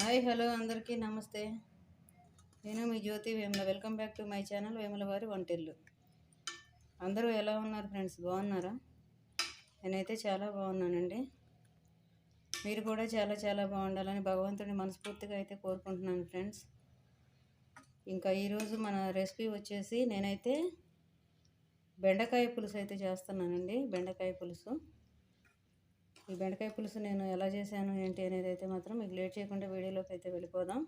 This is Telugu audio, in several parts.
హాయ్ హలో అందరికీ నమస్తే. నేను మీ Jyothi Vemula. Welcome back to my channel Vemula వారి వంటిల్లు అందరూ ఎలా ఉన్నారు ఫ్రెండ్స్? బాగున్నారా? నేనైతే చాలా బాగున్నానండి. మీరు కూడా చాలా చాలా బాగుండాలని భగవంతుడిని మనస్ఫూర్తిగా అయితే కోరుకుంటున్నాను ఫ్రెండ్స్. ఇంకా ఈరోజు మన రెసిపీ వచ్చేసి నేనైతే బెండకాయ పులుసు అయితే చేస్తున్నానండి. బెండకాయ పులుసు. ఈ బెండకాయ పులుసు నేను ఎలా చేశాను ఏంటి అనేది అయితే మాత్రం మీకు లేట్ చేయకుండా వీడియోలోకి అయితే వెళ్ళిపోదాం.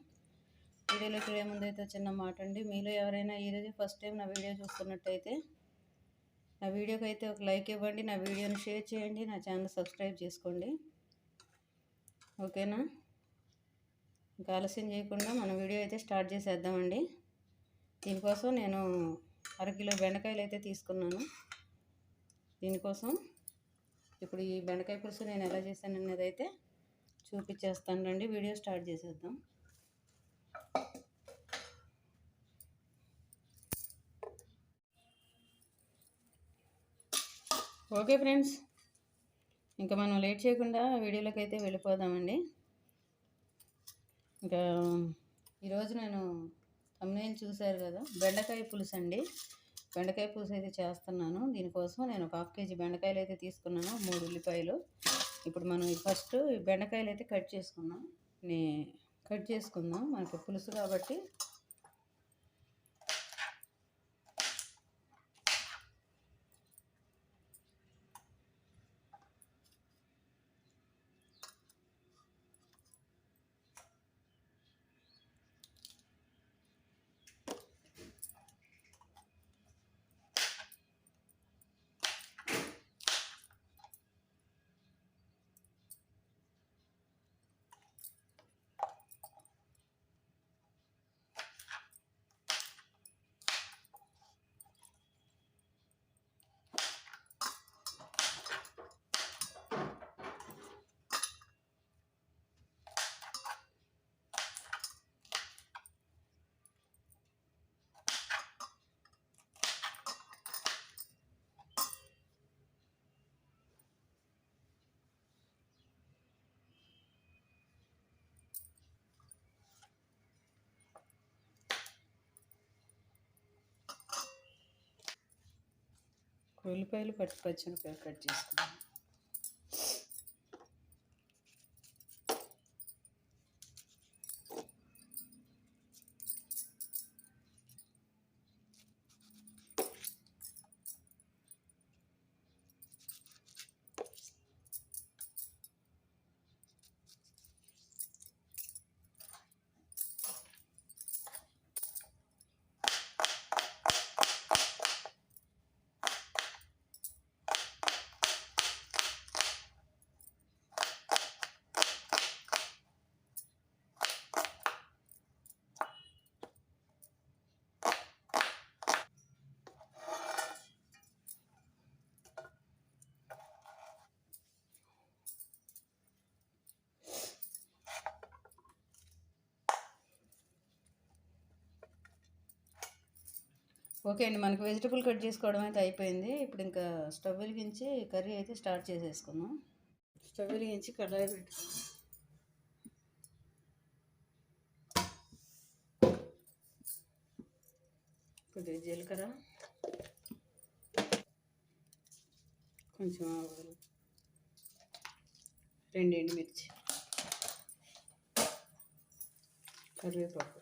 వీడియోలోకి వెళ్ళే ముందు అయితే చిన్న మాట అండి. మీలో ఎవరైనా ఈరోజు ఫస్ట్ టైం నా వీడియో చూస్తున్నట్టయితే నా వీడియోకి అయితే ఒక లైక్ ఇవ్వండి. నా వీడియోని షేర్ చేయండి. నా ఛానల్ సబ్స్క్రైబ్ చేసుకోండి. ఓకేనా? ఇంకా ఆలస్యం చేయకుండా మన వీడియో అయితే స్టార్ట్ చేసేద్దామండి. దీనికోసం నేను అరకిలో బెండకాయలు అయితే తీసుకున్నాను. దీనికోసం ఇప్పుడు ఈ బెండకాయ పులుసు నేను ఎలా చేశాను అనేది అయితే చూపించేస్తాను రండి. వీడియో స్టార్ట్ చేసేద్దాం. ఓకే ఫ్రెండ్స్ ఇంకా మనం లేట్ చేయకుండా వీడియోలోకి అయితే వెళ్ళిపోదామండి. ఇంకా ఈరోజు నేను తమ్మునేలు చూశారు కదా బెండకాయ పులుసు అండి బెండకాయ పులుసు అయితే చేస్తున్నాను. దీనికోసం నేను ఒక హాఫ్ కేజీ బెండకాయలు అయితే తీసుకున్నాను మూడు ఉల్లిపాయలు. ఇప్పుడు మనం ఫస్ట్ ఈ బెండకాయలు అయితే కట్ చేసుకున్నాం నే కట్ చేసుకుందాం. మనకి పులుసు కాబట్టి ఉల్లిపాయలు పచ్చి పచ్చిమిరపాయలు కట్ చేసుకున్నాను ఓకే అండి. మనకి వెజిటబుల్ కట్ చేసుకోవడం అయితే అయిపోయింది. ఇప్పుడు ఇంకా స్టవ్ వెలిగించి కర్రీ అయితే స్టార్ట్ చేసేసుకుందాం. స్టవ్ వెలిగించి కడాయి పెట్టుకుందాం. కొద్దిగా జీలకర్ర కొంచెం ఆవాలు రెండు ఎండుమిర్చి కరివేపాకు.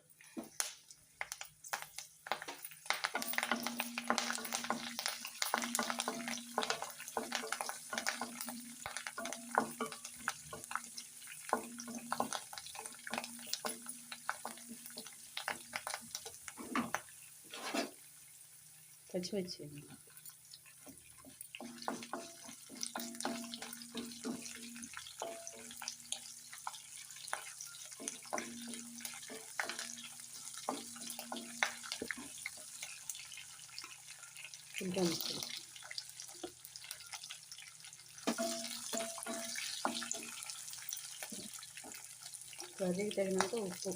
పచ్చిమిర్చి ఇంకా ముక్కలు కర్రీకి తగినంత ఉప్పు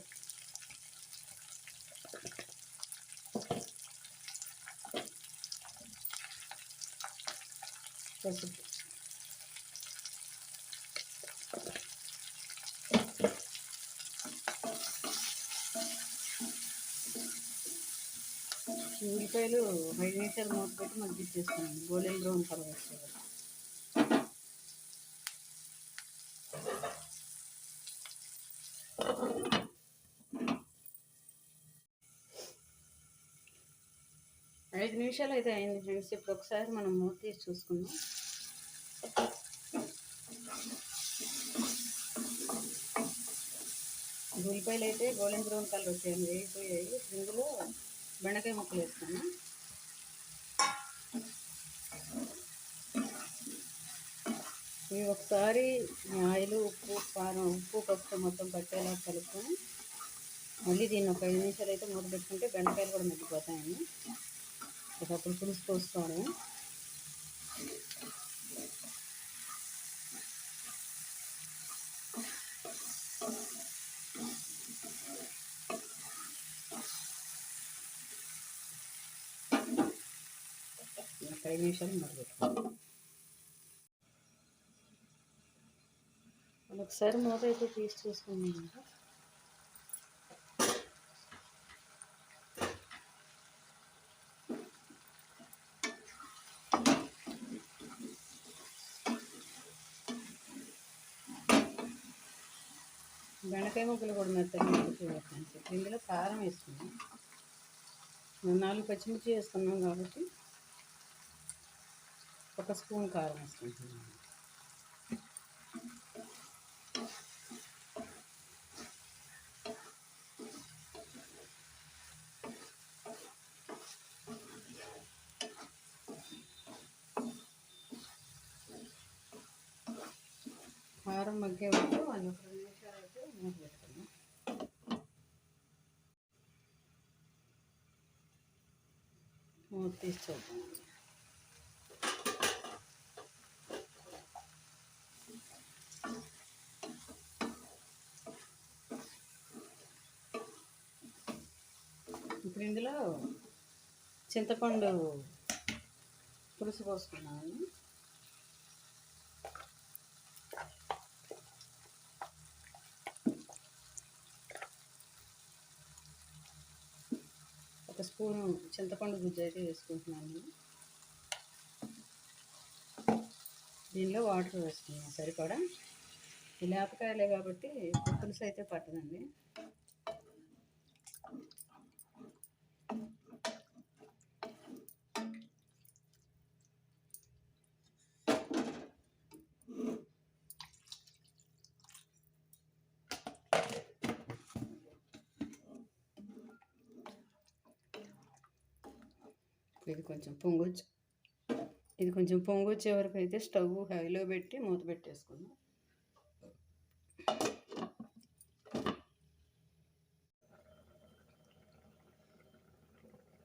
కొంచెం ఉల్లిపాయలు హైడ్రేటర్ నిమిషాలు మూత పెట్టి మగ్గిచ్చేస్తాను. గోల్డెన్ బ్రౌన్ కలర్ వస్తుంది ఐదు నిమిషాలు అయితే అయింది ఫ్రెండ్స్. ఇప్పుడు ఒకసారి మనం మూత తీసి చూసుకుందాం. ఉల్లిపాయలు అయితే గోల్డెన్ బ్రౌన్ కలర్ వచ్చాయండి వేగిపోయాయి. ఇందులో బెండకాయ ముక్కలు వేస్తాను ఇవి ఒకసారి ఆయిల్ ఉప్పు కారం ఉప్పు పసుపు మొత్తం పట్టేలా కలుపుకొని మళ్ళీ దీన్ని ఒక ఐదు నిమిషాలు అయితే మూత పెట్టుకుంటే బెండకాయలు కూడా మగ్గిపోతాయండి ఒక పులుసు పోస్తాను ఒక ఐదు నిమిషాలు మూత ఒకసారి మూత అయితే తీసి చూసుకున్నామంటే ముక్కలు కూడా మెత్తగా ఇందులో కారం వేసుకున్నాం నాలుగు పచ్చిమిర్చి వేసుకున్నాం కాబట్టి ఒక స్పూన్ కారం వేసుకుంటున్నాం కారం మగ్గే వరకు వాళ్ళు ఒక రెండు నిమిషాలు అయితే మూత పెట్టుకున్నాం మూత తీసి చూద్దాం ఇప్పుడు ఇందులో చింతపండు పులుసు పోసుకున్నాను ఒక స్పూను చింతపండు గుజ్జు అయితే వేసుకుంటున్నాను దీనిలో వాటర్ వేసుకున్నాను సరిపడా. ఈ లేపకాయలే కాబట్టి పులుసు అయితే పట్టదండి. ఇది కొంచెం పొంగొచ్చు. ఇది కొంచెం పొంగొచ్చే వరకు అయితే స్టవ్ హైలో పెట్టి మూత పెట్టేసుకుందాం.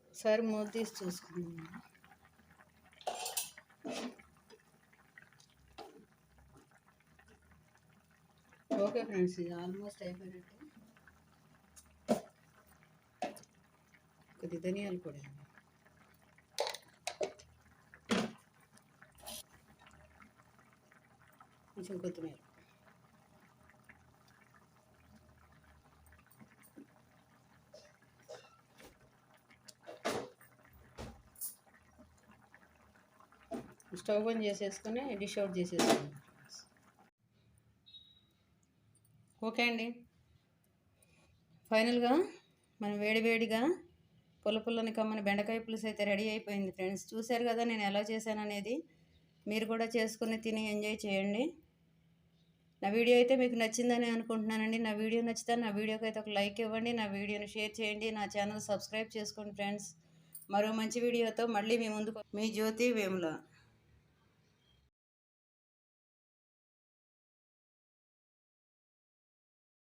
ఒకసారి మూత తీసి చూసుకుందాం. ఓకే ఫ్రెండ్స్ ఇది ఆల్మోస్ట్ అయిపోయినట్టు. కొద్ది ధనియాలు కూడా కొంచెం కొత్తిమీర. స్టవ్ ఆన్ చేసేసుకొని డిష్ అవుట్ చేసేసుకున్నాం ఓకే అండి. ఫైనల్గా మనం వేడివేడిగా పుల్ల పుల్లని కమ్మని బెండకాయ పులుసు అయితే రెడీ అయిపోయింది ఫ్రెండ్స్. చూశారు కదా నేను ఎలా చేశాను అనేది మీరు కూడా చేసుకుని తిని ఎంజాయ్ చేయండి. నా వీడియో అయితే మీకు నచ్చిందని అనుకుంటున్నానండి. నా వీడియో నచ్చితే నా వీడియోకి అయితే ఒక లైక్ ఇవ్వండి. నా వీడియోని షేర్ చేయండి. నా ఛానల్ సబ్స్క్రైబ్ చేసుకోండి ఫ్రెండ్స్. మరో మంచి వీడియోతో మళ్ళీ మీ ముందుకు మీ జ్యోతి వేముల.